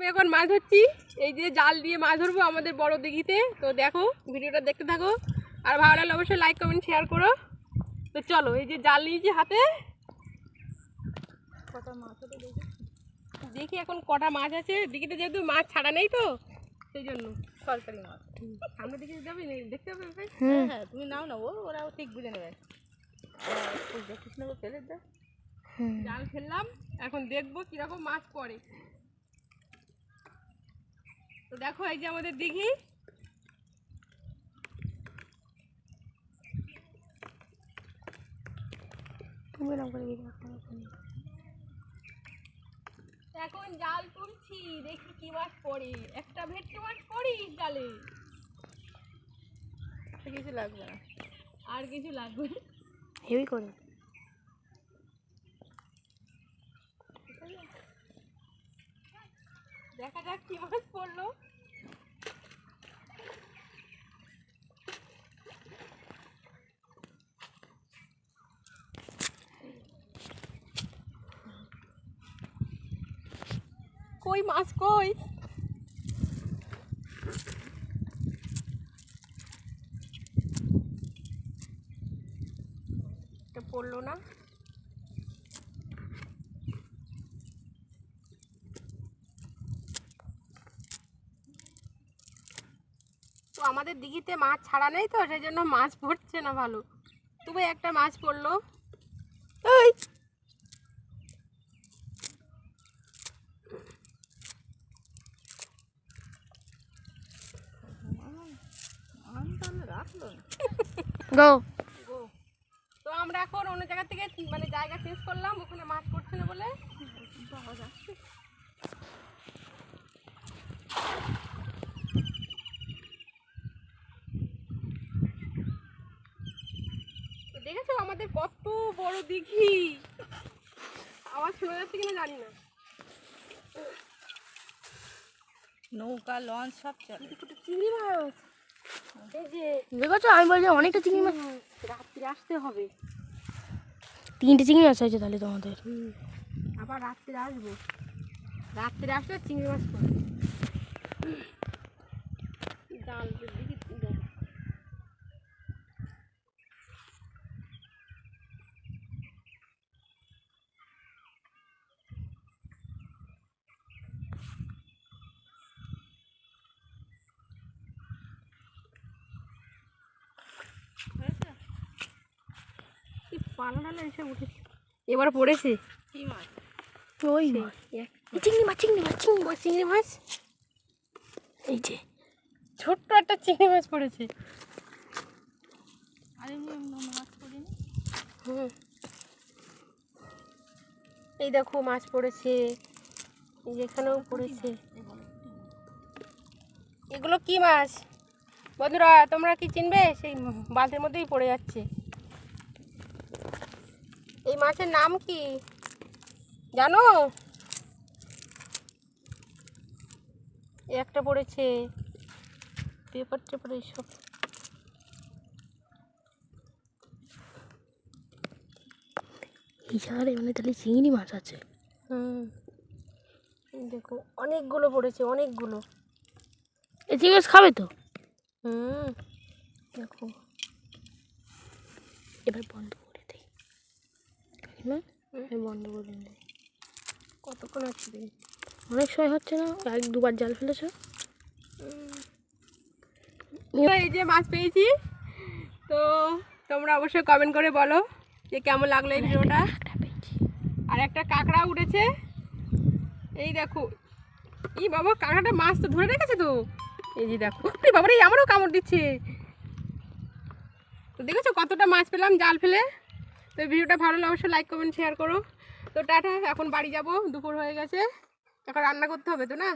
আমি এখন মাছ ধরছি। এই যে জাল দিয়ে মাছ ধরবো আমাদের বড় দিঘিতে। তো দেখো ভিডিওটা দেখতে থাকো। আর ভালো লাগলে অবশ্যই লাইক কমেন্ট শেয়ার করো। তো চলো এই যে জাল নিয়েছি হাতে। দেখি। এখন কটা মাছ আছে। দিঘিতে যেহেতু মাছ ছাড়া নেই তো সেই জন্য। সরকারি মাছ। সামনের দিকে যাবি না দেখতে হবে হ্যাঁ হ্যাঁ তুমি নাও না ও ওরাও ঠিক বুঝে নেবে। ফেলে দে। জাল ফেললাম এখন দেখব কীরকম মাছ পড়ে। তো দেখো এই যে আমাদের দিঘি। এখন জাল তুলছি দেখি কি মাছ পড়ে। একটা ভেটকি মাছ পড়ি জালে। কিছু লাগবে না। আর কিছু লাগবে না। হেভি করে। দেখা যাক কি মাছ পড়ল কই মাছ কই? পড়ল না। তো আমাদের দিঘিতে মাছ ছাড়া নেই তো সেই জন্য মাছ পড়ছে না ভালো। তবে একটা মাছ পড়ল। ওই রাখল গো গো তো আমরা এখন অন্য জায়গা থেকে মানে জায়গা চেঞ্জ করলাম ওখানে মাছ পড়ছে না বলে। দেখেছ? আমাদের কত বড় দিঘি। আওয়াজ শোনা যাচ্ছে কিনা জানি না। নৌকা লঞ্চ সব চলে। চিংড়ি মাছ। এই যে দেখেছ? আমি বলছি অনেকটা চিংড়ি মাছ। রাত্রে আসতে হবে। তিনটে চিংড়ি মাছ হয়েছে তাহলে তোমাদের। আবার রাত্রে আসব। রাত্রে আসলে চিংড়ি মাছ জাল দেখি দেখো কি পালা ডালা এসে উঠেছে এবার পড়েছে? কি মাছ। ওই চিংড়ি মাছ চিংড়ি মাছ চিংড়ি মাছ চিংড়ি মাছ। এই যে। ছোট্ট একটা চিংড়ি মাছ পড়েছে। আর মাছ হুম। এই দেখো মাছ পড়েছে। এই যে এখানেও পড়েছে। এগুলো কি মাছ? বন্ধুরা তোমরা কি চিনবে? সেই বালতির মধ্যেই পড়ে যাচ্ছে। মাছের নাম কি? জানো? একটা পড়েছে। পেপার টেপার এইসব। এই জায়গায় মানে তাহলে চিংড়ি মাছ আছে। হুম। দেখো অনেকগুলো পড়েছে অনেকগুলো। এই চিংড়ি মাছ খাবে তো? হুম দেখো। এবার বন্ধ। আমি বন্ধ করে দিই। কতক্ষণ আছে অনেক সময় হচ্ছে না এক দুবার জাল ফেলেছো। এই যে মাছ পেয়েছি তো তোমরা অবশ্যই কমেন্ট করে বলো যে কেমন লাগল এই ভিডিওটা। আর একটা কাঁকড়া উঠেছে। এই দেখো এই বাবা কাঁকড়াটা মাছ তো ধরে রেখেছে তো। এই যে দেখো এই বাবা রে আমারও কামড় দিচ্ছে। তো দেখেছ কতটা মাছ পেলাম জাল ফেলে? তো ভিডিওটা ভালো লাগলে অবশ্যই লাইক কমেন্ট শেয়ার করো। তো টাটা, এখন বাড়ি যাব, দুপুর হয়ে গেছে। এখন রান্না করতে হবে তো না?